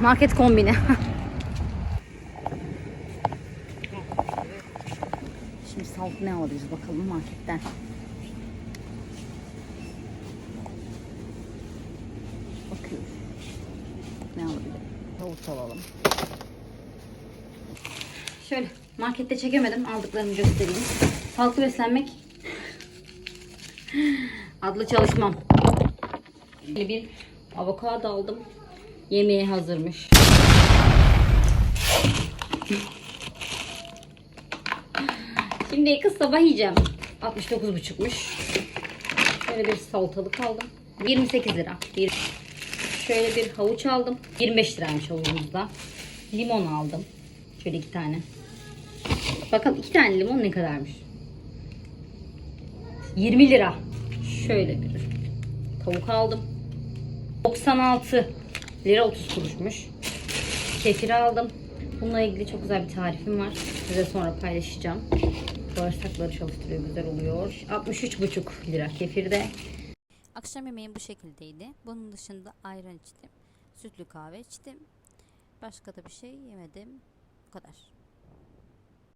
Market kombini. Şimdi salt ne alırız bakalım marketten. Bakıyoruz. Ne alabilirim? Tavuk alalım. Şöyle markette çekemedim. Aldıklarımı göstereyim. Sağlıklı beslenmek adlı çalışmam. Bir avokado aldım. Yemeğe hazırmış. Şimdi kız sabah yiyeceğim. 69,5'muş. Şöyle bir salatalık aldım. 28 lira. Bir Şöyle bir havuç aldım. 25 liraymış havucumuzda. Limon aldım. Şöyle iki tane. Bakalım iki tane limon ne kadarmış? 20 lira. Şöyle bir tavuk aldım. 96 lira 30 kuruşmuş. Kefir aldım. Bununla ilgili çok güzel bir tarifim var. Size sonra paylaşacağım. Bağırsakları çalıştırıyor, güzel oluyor. 63,5 lira kefirde. Akşam yemeğim bu şekildeydi. Bunun dışında ayran içtim. Sütlü kahve içtim. Başka da bir şey yemedim. Bu kadar.